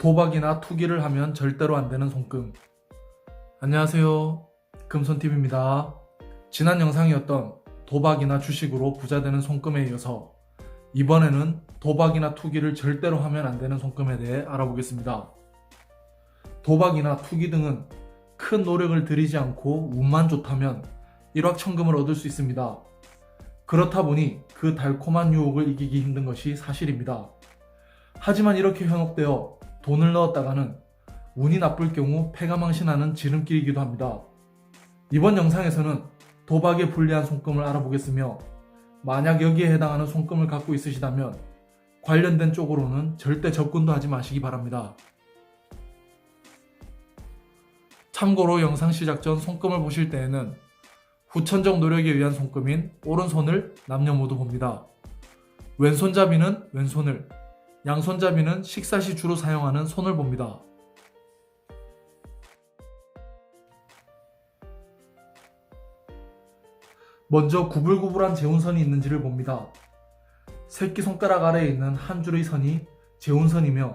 도박이나 투기를 하면 절대로 안 되는 손금. 안녕하세요. 금손TV입니다. 지난 영상이었던 도박이나 주식으로 부자 되는 손금에 이어서 이번에는 도박이나 투기를 절대로 하면 안 되는 손금에 대해 알아보겠습니다. 도박이나 투기 등은 큰 노력을 들이지 않고 운만 좋다면 일확천금을 얻을 수 있습니다. 그렇다 보니 그 달콤한 유혹을 이기기 힘든 것이 사실입니다. 하지만 이렇게 현혹되어 돈을 넣었다가는 운이 나쁠 경우 패가 망신하는 지름길이기도 합니다. 이번 영상에서는 도박에 불리한 손금을 알아보겠으며 만약 여기에 해당하는 손금을 갖고 있으시다면 관련된 쪽으로는 절대 접근도 하지 마시기 바랍니다. 참고로 영상 시작 전 손금을 보실 때에는 후천적 노력에 의한 손금인 오른손을 남녀 모두 봅니다. 왼손잡이는 왼손을, 양손잡이는 식사 시 주로 사용하는 손을 봅니다. 먼저 구불구불한 재운선이 있는지를 봅니다. 새끼손가락 아래에 있는 한 줄의 선이 재운선이며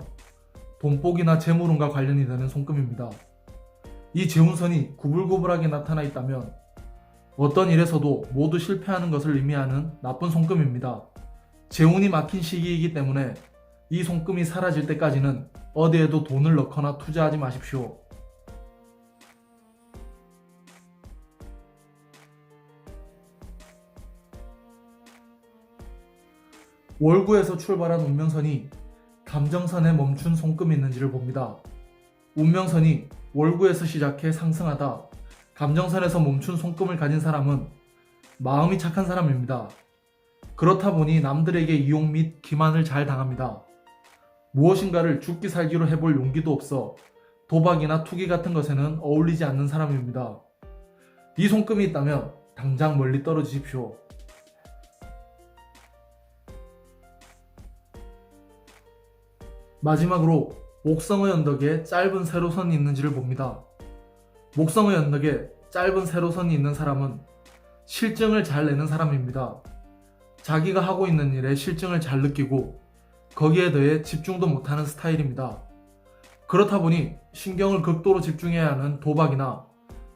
돈복이나 재물운과 관련이 되는 손금입니다. 이 재운선이 구불구불하게 나타나 있다면 어떤 일에서도 모두 실패하는 것을 의미하는 나쁜 손금입니다. 재운이 막힌 시기이기 때문에 이 손금이 사라질 때까지는 어디에도 돈을 넣거나 투자하지 마십시오. 월구에서 출발한 운명선이 감정선에 멈춘 손금이 있는지를 봅니다. 운명선이 월구에서 시작해 상승하다 감정선에서 멈춘 손금을 가진 사람은 마음이 착한 사람입니다. 그렇다 보니 남들에게 이용 및 기만을 잘 당합니다. 무엇인가를 죽기 살기로 해볼 용기도 없어 도박이나 투기 같은 것에는 어울리지 않는 사람입니다. 이 손금이 있다면 당장 멀리 떨어지십시오. 마지막으로 목성의 언덕에 짧은 세로선이 있는지를 봅니다. 목성의 언덕에 짧은 세로선이 있는 사람은 실증을 잘 내는 사람입니다. 자기가 하고 있는 일에 실증을 잘 느끼고 거기에 더해 집중도 못하는 스타일입니다. 그렇다 보니 신경을 극도로 집중해야 하는 도박이나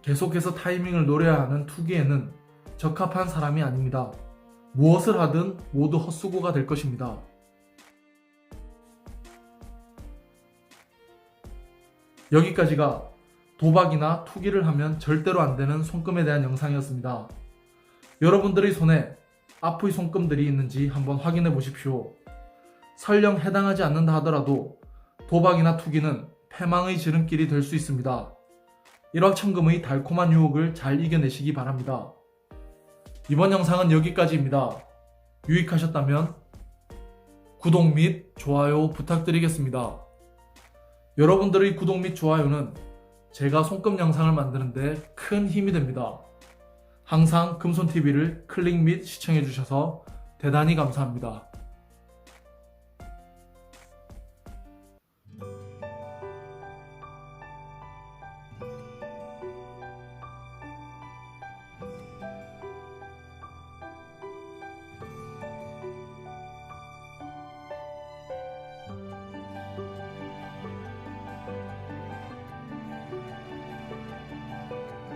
계속해서 타이밍을 노려야 하는 투기에는 적합한 사람이 아닙니다. 무엇을 하든 모두 헛수고가 될 것입니다. 여기까지가 도박이나 투기를 하면 절대로 안 되는 손금에 대한 영상이었습니다. 여러분들의 손에 앞의 손금들이 있는지 한번 확인해 보십시오. 설령 해당하지 않는다 하더라도 도박이나 투기는 패망의 지름길이 될 수 있습니다. 일확천금의 달콤한 유혹을 잘 이겨내시기 바랍니다. 이번 영상은 여기까지입니다. 유익하셨다면 구독 및 좋아요 부탁드리겠습니다. 여러분들의 구독 및 좋아요는 제가 손금 영상을 만드는데 큰 힘이 됩니다. 항상 금손TV를 클릭 및 시청해주셔서 대단히 감사합니다.